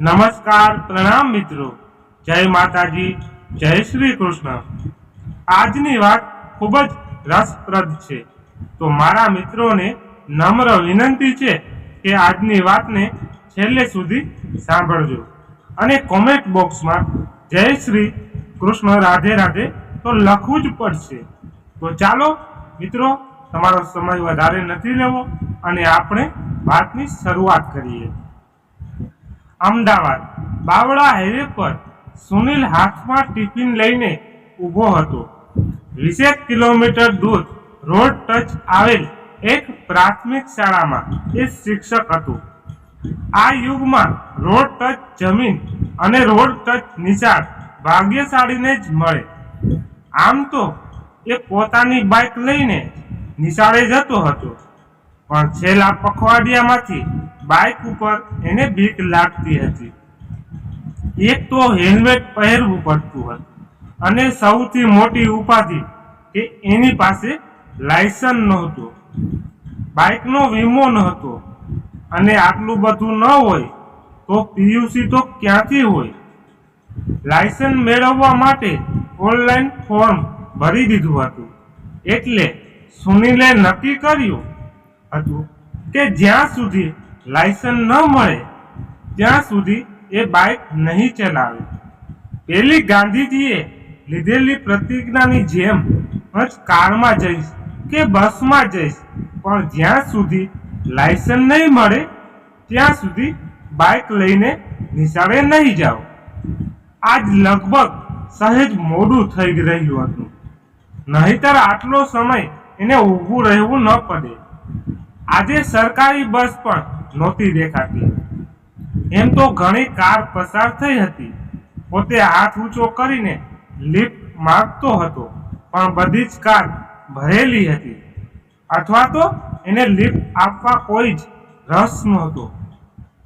નમસ્કાર પ્રણામ મિત્રો. જય માતાજી, જય શ્રી કૃષ્ણ. આજની વાત ખૂબ જ રસપ્રદ છે. તો મારા મિત્રોને નમ્ર વિનંતી છે કે આજની વાતને છેલ્લે સુધી સાંભળજો. અને કોમેન્ટ બોક્સમાં જય શ્રી કૃષ્ણ, રાધે રાધે તો લખવું જ પડશે. તો ચાલો મિત્રો, તમારો સમય વધારે નથી લેવો અને આપણે વાતની શરૂઆત કરીએ. અમદાવાદ. બાવળા હાઈવે પર સુનિલ હાથમાં ટિફિન લઈને ઊભો હતો. વીસેક કિલોમીટર દૂર રોડ ટચ આવેલ એક પ્રાથમિક શાળામાં એ શિક્ષક હતું. આ યુગમાં રોડ ટચ જમીન અને રોડ ટચ નિશાળ ભાગ્યશાળીને જ મળે. આમ તો એ પોતાની બાઇક લઈને નિશાળે જતો હતો. પણ છેલ્લા પખવાડિયામાંથી બાઇક ઉપર એને બીક લાગતી હતી. એક તો હેલ્મેટ પહેરવું પડતું હતું અને સૌથી મોટી ઉપાધિ કે એની પાસે લાયસન્સ નહોતું. બાઇકનો વીમો નહોતો અને આટલું બધું ન હોય તો પીયુસી તો ક્યાંથી હોય? લાયસન્સ મેળવવા માટે ઓનલાઈન ફોર્મ ભરી દીધું હતું. એટલે સુનિલે નક્કી કર્યું હતું કે જ્યાં સુધી લાયસન્સ ન મળે, ત્યાં સુધી એ બાઇક નહીં ચલાવે. પેલી ગાંધીજીએ લીધેલી પ્રતિજ્ઞાની જેમ જ કારમાં જઈશ કે બસમાં જઈશ, પણ જ્યાં સુધી લાયસન્સ નહીં મળે, ત્યાં સુધી બાઇક લઈને નિશાળે નહીં જાઓ. આજ લગભગ સહેજ મોડું થઈ રહ્યું હતું. નહીતર આટલો સમય એને ઊભું રહેવું ન પડે. આજે સરકારી બસ પણ નહોતી દેખાતી. એમ તો ઘણી કાર પસાર થઈ હતી. પોતે હાથ ઊંચો કરીને લિફ્ટ માગતો હતો, પણ બધી જ કાર ભરેલી હતી. અથવા તો એને લિફ્ટ આપવા કોઈ જ રસ નહોતો.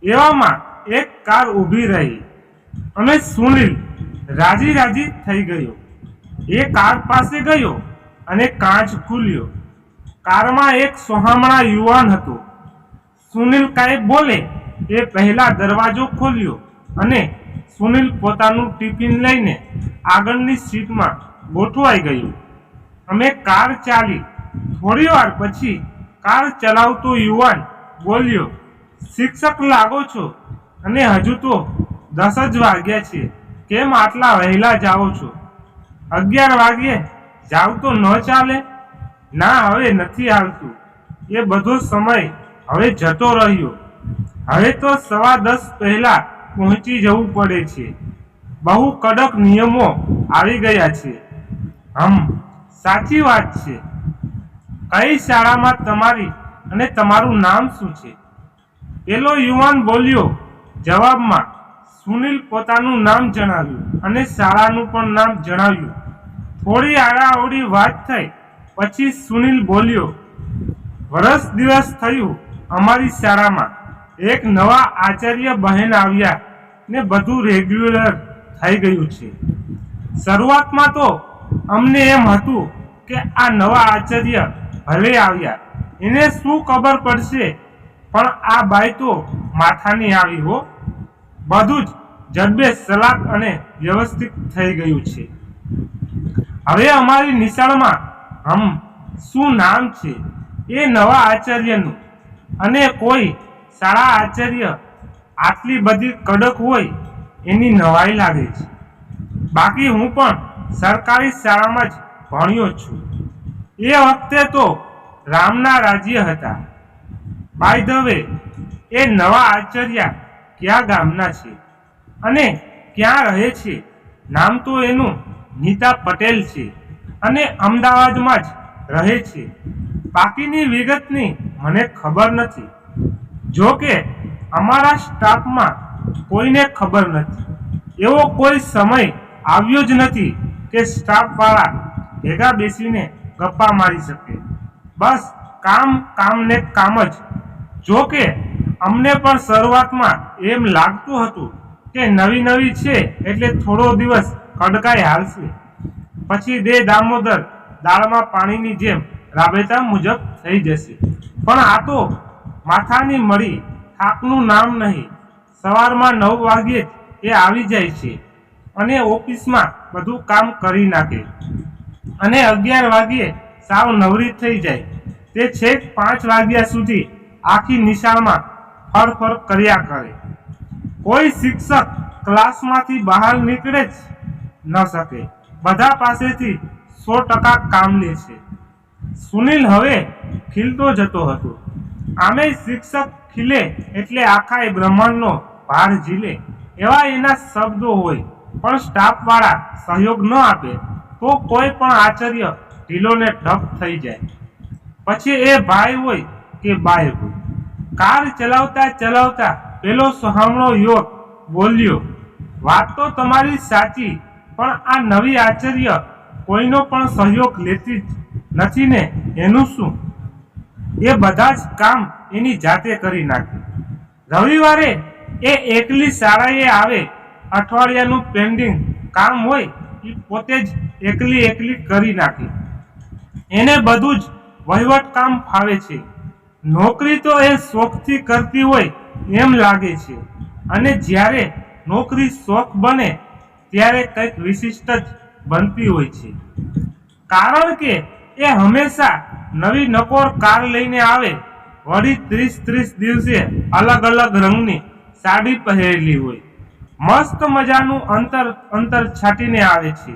એવામાં એક કાર ઊભી રહી અને સુનિલ રાજી રાજી થઈ ગયો. એ કાર પાસે ગયો અને કાચ ખુલ્યો. કારમાં એક સોહામણા યુવાન હતો. સુનિલ કાંઈ બોલે, એ પહેલા દરવાજો ખોલ્યો અને સુનિલ પોતાનું ટિફિન લઈને આગળની સીટમાં ગોઠવાઈ ગયું. અમે કાર ચાલી, થોડી વાર પછી કાર ચલાવતો યુવાન બોલ્યો, શિક્ષક લાગો છો અને હજુ તો દસ જ વાગ્યા છે. કેમ આટલા વહેલા જાઓ છો? અગિયાર વાગ્યે જાવ તો ન ચાલે? ના, હવે નથી હાલતું. એ બધો સમય હવે જતો રહ્યો. હવે તો સવા દસ પહેલા પહોંચી જવું પડે છે. બહુ કડક નિયમો આવી ગયા છે. હમ, સાચી વાત છે. કઈ શાળામાં તમારી અને તમારું નામ શું છે? પેલો યુવાન બોલ્યો, જવાબમાં સુનિલ પોતાનું નામ જણાવ્યું અને શાળાનું પણ નામ જણાવ્યું. થોડી આડાઅવડી વાત થઈ, પછી સુનિલ બોલ્યો, વરસ દિવસ થયું અમારી શાળામાં એક નવા આચાર્ય બહેન આવ્યા ને બધું રેગ્યુલર થઈ ગયું છે. શરૂઆતમાં તો અમને એમ હતું કે આ નવા આચાર્ય ભલે આવ્યા, એને શું ખબર પડશે? પણ આ બાઈ તો માથાની આવી હો. બધું જ જડબે સલાક અને વ્યવસ્થિત થઈ ગયું છે. હવે અમારી નિશાળમાં હમ શું નામ છે એ નવા આચાર્યનું અને કોઈ શાળા આચાર્ય આટલી બધી કડક હોય એની નવાઈ લાગે છે. બાકી હું પણ સરકારી શાળામાં જ ભણ્યો છું. એ વખતે તો રામના રાજ્ય હતા. બાય ધ એ નવા આચાર્ય કયા ગામના છે અને ક્યાં રહે છે? નામ તો એનું નીતા પટેલ છે અને અમદાવાદમાં જ રહે છે. બાકીની વિગતની મને ખબર નથી. જો કે, અમારા સ્ટાફમાં કોઈને ખબર નથી. એવો કોઈ સમય આવ્યો જ નથી કે સ્ટાફવાળા ભેગા બેસીને ગપ્પા મારી શકે. બસ કામ કામને કામ જ. જો કે, અમને પણ શરૂઆતમાં એમ લાગતું હતું કે નવી નવી છે એટલે થોડો દિવસ કડકાઈ હાલશે. પછી દે દામોદર દાળમાં પાણીની જેમ રાબેતા મુજબ થઈ જશે. પણ આ તો માથાની મળી, થાકનું નામ નહીં. સવારમાં નવ વાગ્યે જ એ આવી જાય છે અને ઓફિસમાં બધું કામ કરી નાખે. અને અગિયાર વાગ્યે સાવ નવરી થઈ જાય. તે છેક પાંચ વાગ્યા સુધી આખી નિશાળમાં ફરફર કર્યા કરે. કોઈ શિક્ષક ક્લાસમાંથી બહાર નીકળે જ ન શકે. બધા પાસેથી સો ટકા કામ લે છે. સુનિલ હવે ખીલતો જતો હતો. આમે શિક્ષક ખીલે એટલે આખા એ બ્રહ્માંડનો ભાર ઝીલે. એવા એના શબ્દો હોય, પણ સ્ટાફવાળા સહયોગ ન આપે, તો કોઈ પણ આચાર્ય ઢીલોને ઠપ થઈ જાય. પછી એ ભાઈ હોય કે બાય હોય. કાર ચલાવતા ચલાવતા પેલો સહામણો યુવક બોલ્યો, વાત તો તમારી સાચી, પણ આ નવી આચાર્ય કોઈનો પણ સહયોગ લેતી જ નથી ને? એનું શું? એ બધા જ કામ એની જાતે કરી નાખે. રવિવારે એ એકલી શાળાએ આવે, અઠવાડિયાનું પેન્ડિંગ કામ હોય એ પોતે જ એકલી એકલી કરી નાખે. એને બધું જ વહીવટ કામ ફાવે છે. નોકરી તો એ શોખથી કરતી હોય એમ લાગે છે. અને જ્યારે નોકરી શોખ બને, ત્યારે કંઈક વિશિષ્ટ જ બનતી હોય છે. કારણ કે એ હંમેશા નવી નકોર કાર લઈને આવે. વળી ત્રીસ ત્રીસ દિવસે અલગ અલગ રંગની સાડી પહેરેલી હોય. મસ્ત મજાનું અંતર અંતર છાટીને આવે છે.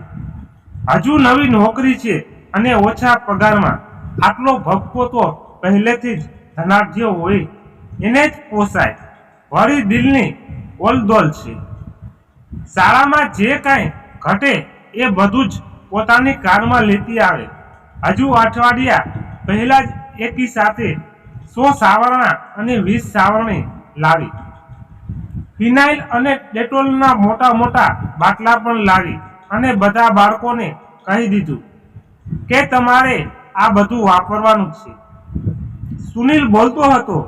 હજુ નવી નોકરી છે અને ઓછા પગારમાં. આટલો ભપકો તો પહેલેથી જ ધનાઢ્ય હોય. એને જ પોસાય. વળી દિલની ઓલદોલ છે. શાળામાં જે કાંઈ ઘટે એ બધું જ પોતાની કારમાં લેતી આવે. હજુ અઠવાડિયા પહેલા જ એકી સાથે સો સાવરણા અને વીસ સાવરણી લાવી. ફિનાઇલ અને ડેટોલના મોટા મોટા બાટલા પણ લાવી અને બધા બાળકોને કહી દીધું કે તમારે આ બધું વાપરવાનું છે. સુનિલ બોલતો હતો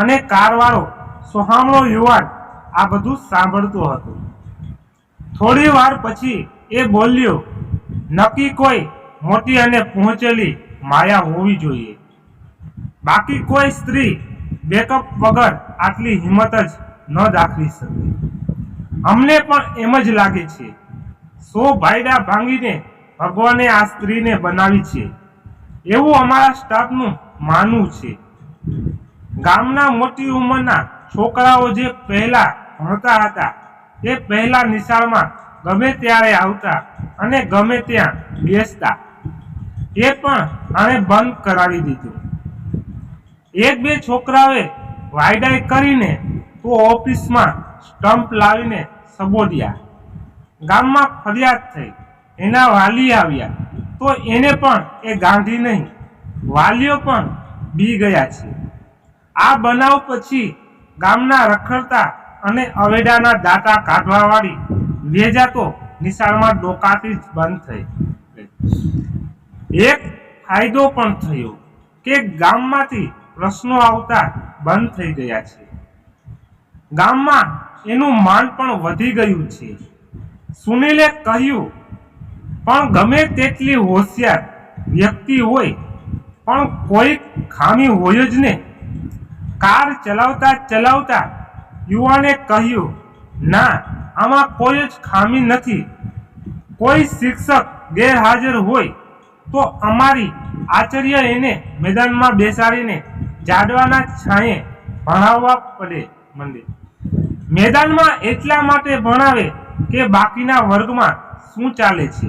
અને કારવાળો સોહામણો યુવાન આ બધું સાંભળતો હતો. થોડી વાર પછી એ બોલ્યો, નક્કી કોઈ મોટી અને પહોંચેલી માયા હોવી જોઈએ. બાકી કોઈ સ્ત્રી બેકઅપ વગર આટલી હિંમત જ ન દાખવી શકે. અમને પણ એમ જ લાગે છે, સો ભાયડા ભાંગીને ભગવાને આ સ્ત્રીને બનાવી છે. એવું અમારા સ્ટાફનું માનવું છે. ગામના મોટી ઉંમરના છોકરાઓ જે પહેલા ભણતા હતા તે પહેલા નિશાળમાં ગમે ત્યારે આવતા અને ગમે ત્યાં બેસતા. એ પણ આણે બંધ કરાવી દીધું. એક બે છોકરાઓએ વાયડાઈ કરીને તો ઓફિસમાં સ્ટમ્પ લાવીને સંબોધ્યા ગામમાં ફરિયાદ થઈ. એના વાલી આવ્યા. તો એને પણ એ ગાંધી નહીં. વાલીઓ પણ બી ગયા છે. આ બનાવ પછી ગામના રખડતા અને અવેડાના દાતા કાઢવાવાળી લેજા તો નિશાળમાં ડોકાતી જ બંધ થઈ એક ફાયદો પણ થયો કે ગામમાંથી પ્રશ્નો આવતા બંધ થઈ ગયા છે. ગામમાં એનું માન પણ વધી ગયું છે. સુનિલે કહ્યું, પણ ગમે તેટલી હોશિયાર વ્યક્તિ હોય, પણ કોઈ ખામી હોય જ ને. કાર ચલાવતા ચલાવતા યુવાને કહ્યું, ના, આમાં કોઈ જ ખામી નથી. કોઈ શિક્ષક ગેરહાજર હોય તો અમારી આચાર્ય એને મેદાનમાં બેસાડીને જાડવાના છાંયે ભણાવવા પડે મંદિર. મેદાનમાં એટલા માટે ભણાવે કે બાકીના વર્ગમાં શું ચાલે છે?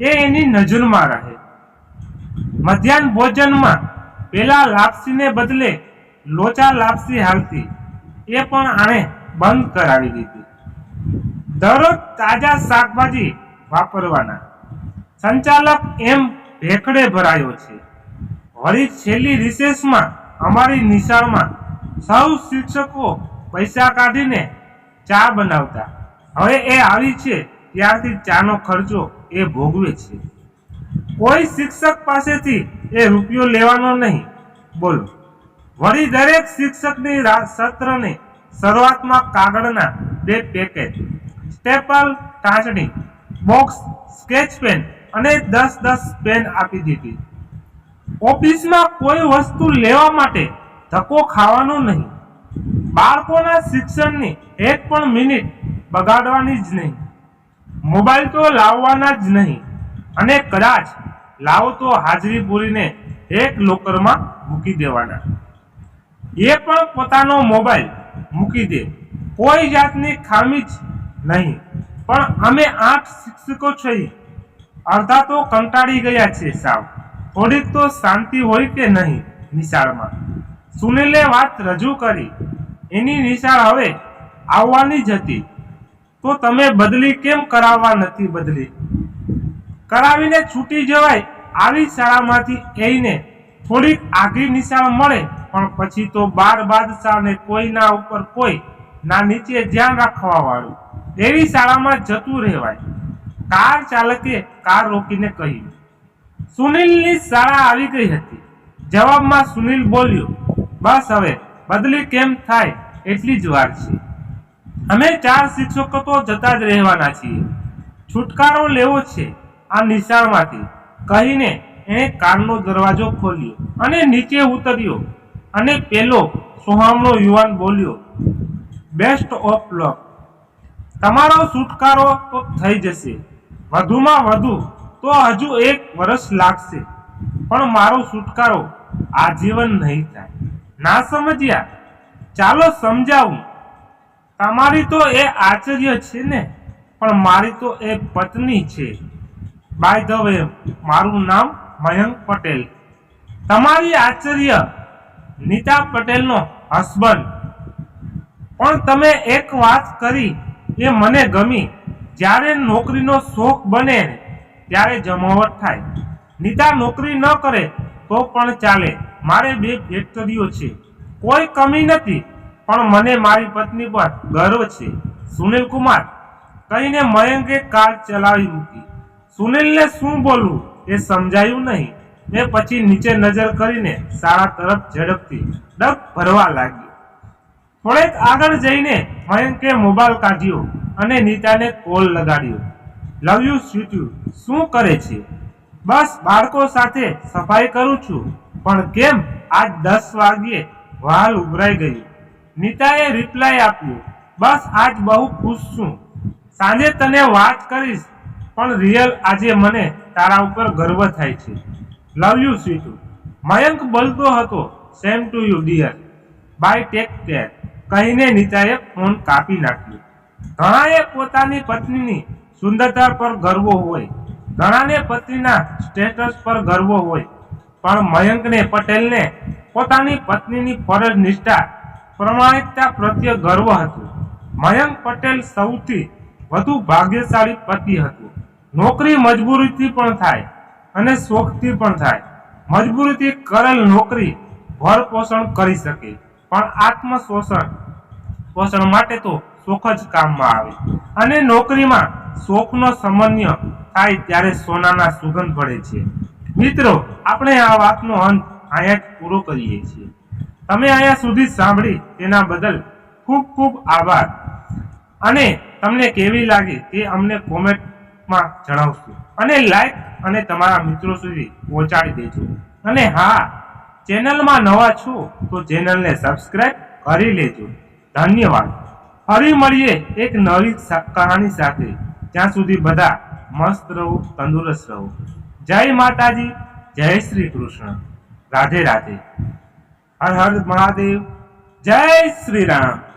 એ એની નજરમાં રહે. મધ્યાહન ભોજનમાં પેલા લાપસીને બદલે લોચા લાપસી હાલતી. એ પણ આણે બંધ કરાવી દીધી. દરરોજ તાજા શાકભાજી વાપરવાના. સંચાલક એમ ભેખડે ભરાયો છે. વળી છેલ્લી રિસેસમાં અમારી નિશાળમાં સૌ શિક્ષકો પૈસા કાઢીને ચા બનાવતા. હવે એ આવી છે ત્યારથી ચાનો ખર્ચો એ ભોગવે છે. કોઈ શિક્ષક પાસેથી એ રૂપિયો લેવાનો નહીં. બોલો. વળી દરેક શિક્ષકની સત્રની શરૂઆતમાં કાગળના બે પેકેટ, સ્ટેપલ, ટાંચણી, બોક્સ, સ્કેચ પેન અને દસ દસ પેન આપી દીધી. ઓફિસમાં કોઈ વસ્તુ લેવા માટે ધક્કો ખાવાનો નહીં. બાળકોના શિક્ષણની એક પણ મિનિટ બગાડવાની જ નહીં. મોબાઈલ તો લાવવાના જ નહીં અને કદાચ લાવો તો હાજરી પૂરીને એક લોકરમાં મૂકી દેવાના. એ પણ પોતાનો મોબાઈલ મૂકી દે. કોઈ જાતની ખામી જ નહીં. પણ અમે આઠ શિક્ષકો છીએ. અડધા તો કંટાળી ગયા છે સાવ. થોડીક તો શાંતિ હોય કે નહીં નિશાળમાં? સુનિલે વાત રજૂ કરી. એની નિશાળ હવે આવવાની જ હતી. તો તમે બદલી કેમ કરાવવા નથી બદલી? કરાવીને છૂટી જવાય આવી શાળામાંથી એને થોડીક આગી નિશાળ મળે, પણ પછી તો બાર બાદશાહને કોઈના ઉપર કોઈ ના નીચે ધ્યાન રાખવા વાળું એવી શાળામાં જતું રહેવાય. કાર ચાલકે કાર રોકીને કહ્યું, સુનિલની શાળા આવી ગઈ હતી. જવાબમાં સુનિલ બોલ્યો, બસ હવે, બદલી કેમ થાય એટલી જ વાર છે. અમે ચાર શિક્ષકો તો જતા જ રહેવાના છીએ. છુટકારો લેવો છે આ નિશાળમાંથી. કહીને એણે કારનો દરવાજો ખોલ્યો અને નીચે ઉતર્યો અને પેલો સોહામણો યુવાન બોલ્યો બેસ્ટ ઓફ લક તમારો છુટકારો તો થઈ જશે. વધુમાં વધુ તો હજુ એક વર્ષ લાગશે. પણ મારો છુટકારો આજીવન નહીં થાય. ના સમજ્યા? ચાલો સમજાવું. તમારી તો એ આશ્ચર્ય છે ને, પણ મારી તો એ પત્ની છે. બાય ધ વે મારું નામ મયંક પટેલ. તમારી આશ્ચર્ય, નીતા પટેલનો હસબન્ડ પણ તમે એક વાત કરી, એ મને ગમી. જ્યારે નોકરીનો શોખ બને ત્યારે જમાવટ થાય. નીતા નોકરી ન કરે તો પણ ચાલે. મારે બે ફેક્ટરીઓ છે. કોઈ કમી નથી, પણ મને મારી પત્ની પર ગર્વ છે. સુનિલ કુમાર, કહીને મયંકે કાર ચલાવી મૂકી. સુનિલને શું બોલવું એ સમજાયું નહીં. ને પછી નીચે નજર કરીને શાળા તરફ ઝડપથી ડગ ભરવા લાગ્યો. થોડેક આગળ જઈને મયંકે મોબાઈલ કાઢ્યો. અને નીતાને કોલ લગાડ્યો. લવ યુ સ્વીટ્યુ શું કરે છે? બસ બાળકો સાથે સફાઈ કરું છું. પણ કેમ આજ દસ વાગ્યે વાલ ઉભરાઈ ગયું? નીતાએ રિપ્લાય આપ્યો. બસ આજ બહુ ખુશ છું. સાંજે તને વાત કરીશ, પણ રિયલ આજે મને તારા ઉપર ગર્વ થાય છે. લવ યુ સ્વીટુ મયંક બોલતો હતો same to you dear bye take care કહીને નીતાએ ફોન કાપી નાખ્યો. ઘણાએ પોતાની પત્નીની સુંદરતા પર ગર્વ હોય, ઘણાને પત્નીના સ્ટેટસ પર ગર્વ હોય. પણ મયંકને પટેલને પોતાની પત્નીની ફરજ નિષ્ઠા, પ્રમાણિકતા પ્રત્યે ગર્વ હતું. મયંક પટેલ સૌથી વધુ ભાગ્યશાળી પતિ હતું. નોકરી મજબૂરીથી પણ થાય અને શોખથી પણ થાય. મજબૂરીથી કરેલ નોકરી ભરપોષણ કરી શકે, પણ આત્મશોષણ પોષણ માટે તો શોખ જ કામમાં આવે. અને નોકરીમાં શોખનો સમન્વય થાય ત્યારે સોનાના સુગંધ પડે છે. મિત્રો, આપણે આ વાતનો અંત અહીંયા જ પૂરો કરીએ છીએ. તમે અહીંયા સુધી સાંભળી તેના બદલ ખૂબ ખૂબ આભાર. અને તમને કેવી લાગી તે અમને કોમેન્ટમાં જણાવશો. અને લાઈક અને તમારા મિત્રો સુધી પહોંચાડી દેજો. અને હા, ચેનલમાં નવા છો તો ચેનલને સબસ્ક્રાઈબ કરી લેજો. ધન્યવાદ. ફરી મળીએ એક નવી કહાની સાથે. ત્યાં સુધી બધા મસ્ત રહો, તંદુરસ્ત રહો. જય માતાજી, જય શ્રી કૃષ્ણ. રાધે રાધે. હર હર મહાદેવ. જય શ્રી રામ.